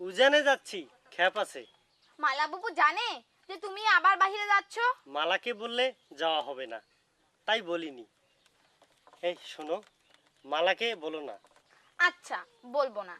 উজানে যাচ্ছি খ্যাপ আছে। মালা বাবু জানে যে তুমি আবার বাইরে যাচ্ছো? মালাকে বললে যাওয়া হবে না তাই বলিনি। এই শোনো মালাকে বলো না। আচ্ছা বলব না।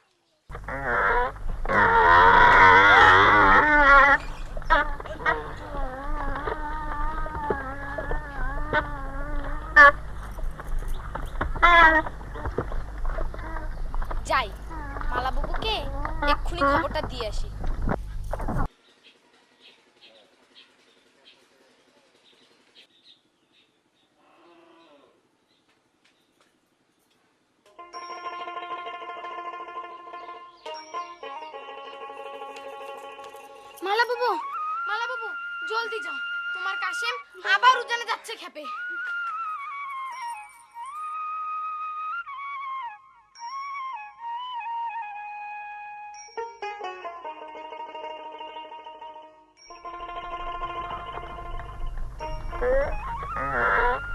মালা বাবু মালা বাবু জলদি যাও। তোমার কাশেম আবার উজানে যাচ্ছে খেপে।